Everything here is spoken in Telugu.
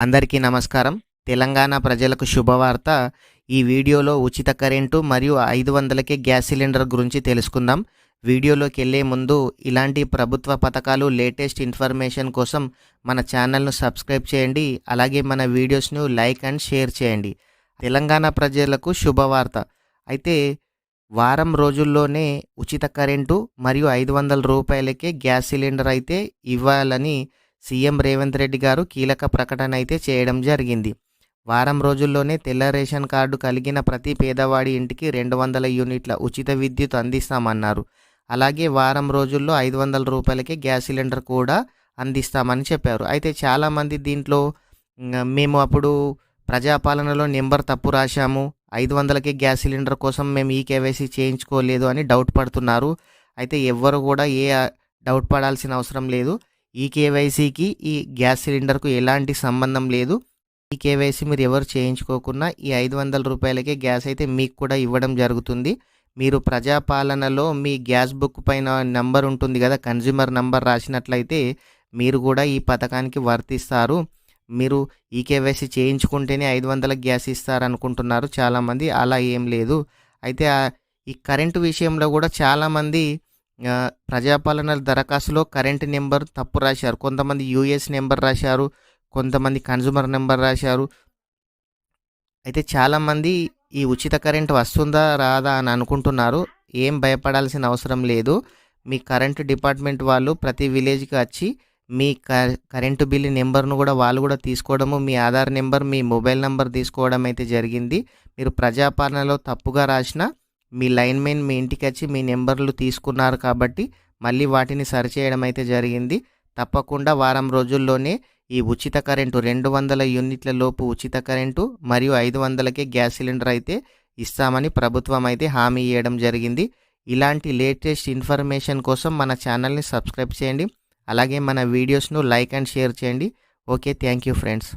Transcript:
అందరికీ నమస్కారం. తెలంగాణ ప్రజలకు శుభవార్త. ఈ వీడియోలో ఉచిత కరెంటు మరియు ఐదు వందలకే గ్యాస్ సిలిండర్ గురించి తెలుసుకుందాం. వీడియోలోకి వెళ్ళే ముందు ఇలాంటి ప్రభుత్వ పథకాలు లేటెస్ట్ ఇన్ఫర్మేషన్ కోసం మన ఛానల్ను సబ్స్క్రైబ్ చేయండి. అలాగే మన వీడియోస్ను లైక్ అండ్ షేర్ చేయండి. తెలంగాణ ప్రజలకు శుభవార్త. అయితే వారం రోజుల్లోనే ఉచిత కరెంటు మరియు ఐదు వందల రూపాయలకే గ్యాస్ సిలిండర్ అయితే ఇవ్వాలని సీఎం రేవంత్ రెడ్డి గారు కీలక ప్రకటన అయితే చేయడం జరిగింది. వారం రోజుల్లోనే తెల్ల రేషన్ కార్డు కలిగిన ప్రతి పేదవాడి ఇంటికి రెండు వందల యూనిట్ల ఉచిత విద్యుత్ అందిస్తామన్నారు. అలాగే వారం రోజుల్లో ఐదు వందల రూపాయలకే గ్యాస్ సిలిండర్ కూడా అందిస్తామని చెప్పారు. అయితే చాలామంది దీంట్లో మేము అప్పుడు ప్రజాపాలనలో నెంబర్ తప్పు రాశాము. ఐదు వందలకి గ్యాస్ సిలిండర్ కోసం మేము ఈ కేవైసీ చేయించుకోలేదు అని డౌట్ పడుతున్నారు. అయితే ఎవ్వరు కూడా ఏ డౌట్ పడాల్సిన అవసరం లేదు. ఈ కేవైసీకి ఈ గ్యాస్ సిలిండర్కు ఎలాంటి సంబంధం లేదు. ఈ కేవైసీ మీరు ఎవరు చేయించుకోకుండా ఈ ఐదు వందల రూపాయలకే గ్యాస్ అయితే మీకు కూడా ఇవ్వడం జరుగుతుంది. మీరు ప్రజాపాలనలో మీ గ్యాస్ బుక్ పైన నంబర్ ఉంటుంది కదా కన్జ్యూమర్ నంబర్ రాసినట్లయితే మీరు కూడా ఈ పథకానికి వర్తిస్తారు. మీరు ఈ కేవైసీ చేయించుకుంటేనే ఐదు వందల గ్యాస్ ఇస్తారనుకుంటున్నారు చాలామంది అలా ఏం లేదు. అయితే ఈ కరెంటు విషయంలో కూడా చాలామంది ప్రజాపాలన దరఖాస్తులో కరెంట్ నెంబర్ తప్పు రాశారు. కొంతమంది యూఎస్ నెంబర్ రాశారు కొంతమంది కన్జ్యూమర్ నెంబర్ రాశారు. అయితే చాలామంది ఈ ఉచిత కరెంట్ వస్తుందా రాదా అని అనుకుంటున్నారు. ఏం భయపడాల్సిన అవసరం లేదు. మీ కరెంటు డిపార్ట్మెంట్ వాళ్ళు ప్రతి విలేజ్కి వచ్చి మీ క కరెంటు బిల్లు నెంబర్ను కూడా వాళ్ళు కూడా తీసుకోవడము మీ ఆధార్ నెంబర్ మీ మొబైల్ నెంబర్ తీసుకోవడం అయితే జరిగింది. మీరు ప్రజాపాలనలో తప్పుగా రాసిన మీ లైన్ మెయిన్ మీ ఇంటికి వచ్చి మీ నెంబర్లు తీసుకున్నారు కాబట్టి మళ్ళీ వాటిని సరిచేయడం అయితే జరిగింది. తప్పకుండా వారం రోజుల్లోనే ఈ ఉచిత కరెంటు రెండు వందల యూనిట్ల లోపు ఉచిత కరెంటు మరియు ఐదు వందలకే గ్యాస్ సిలిండర్ అయితే ఇస్తామని ప్రభుత్వం అయితే హామీ ఇవ్వడం జరిగింది. ఇలాంటి లేటెస్ట్ ఇన్ఫర్మేషన్ కోసం మన ఛానల్ని సబ్స్క్రైబ్ చేయండి. అలాగే మన వీడియోస్ను లైక్ అండ్ షేర్ చేయండి. Okay thank you friends.